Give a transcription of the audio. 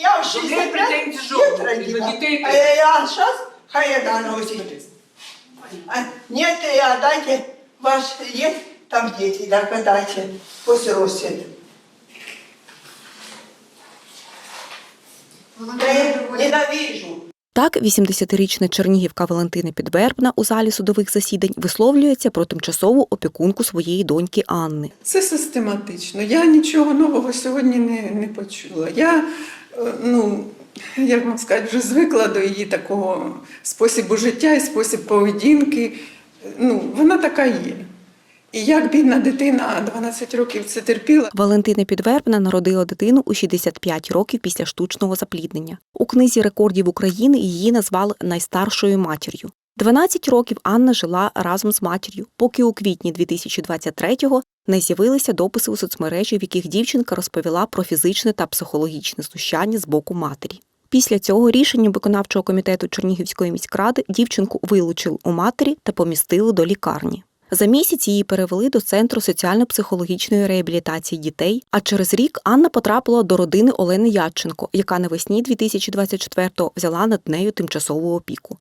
я в До 60 неї лет жодних, нет і до родила. А я сейчас хай она носит. А, Нет, и отдайте, ваш есть там дети, так отдайте, пусть. Да я ненавижу. Так, 80-річна чернігівка Валентина Підвербна у залі судових засідань висловлюється про тимчасову опікунку своєї доньки Анни. Це систематично. Я нічого нового сьогодні не, не почула. Я, ну, як вам сказати, вже звикла до її такого спосібу життя і спосіб поведінки. Ну, вона така є. І як бідна дитина 12 років це терпіла, Валентина Підвербна народила дитину у 65 років після штучного запліднення. У книзі рекордів України її назвали найстаршою матір'ю. 12 років Анна жила разом з матір'ю, поки у квітні 2023-го не з'явилися дописи у соцмережі, в яких дівчинка розповіла про фізичне та психологічне знущання з боку матері. Після цього рішенням виконавчого комітету Чернігівської міськради дівчинку вилучили у матері та помістили до лікарні. За місяць її перевели до центру соціально-психологічної реабілітації дітей. А через рік Анна потрапила до родини Олени Ядченко, яка навесні 2024-го взяла над нею тимчасову опіку.